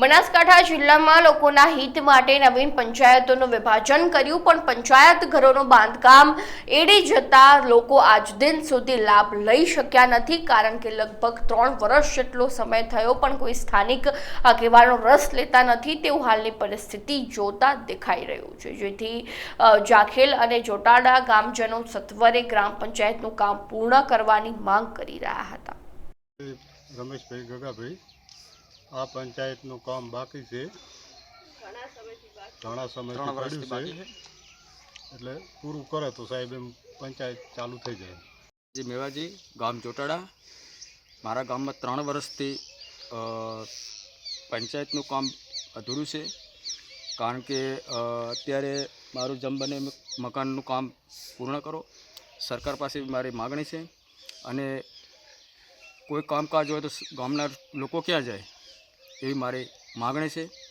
બનાસકાંઠા જિલ્લામાં લોકોના હિત માટે નવીન પંચાયતોનું વિભાજન કર્યું, પણ પંચાયત ઘરોનું બાંધકામ એડી જતા લોકો આજ દિન સુધી લાભ લઈ શક્યા નથી, કારણ કે લગભગ ત્રણ વર્ષ જેટલો સમય થયો પણ કોઈ સ્થાનિક આગેવાનો રસ લેતા નથી, તેવું હાલની પરિસ્થિતિ જોતા દેખાઈ રહ્યું છે. જેથી જાખેલ અને જોટાડા ગામજનો સત્વરે ગ્રામ પંચાયતનું કામ પૂર્ણ કરવાની માંગ કરી રહ્યા હતા. રમેશભાઈ ગગાભાઈ આ પંચાયતનું કામ બાકી છે. ઘણા સમયથી ત્રણ પડ્યું છે. એટલે પૂરું કરે તો સાહેબ એમ પંચાયત ચાલુ થઈ જાય. જે મેવાજી ગામ ચોટાડા. મારા ગામમાં ત્રણ વર્ષથી પંચાયતનું કામ અધૂરું છે. કારણ કે અત્યારે મારું જમ બને મકાનનું કામ પૂર્ણ કરો. સરકાર પાસે મારી માગણી છે. અને કોઈ કામકાજ હોય તો ગામના લોકો ક્યાં જાય? એવી મારી માગણી છે.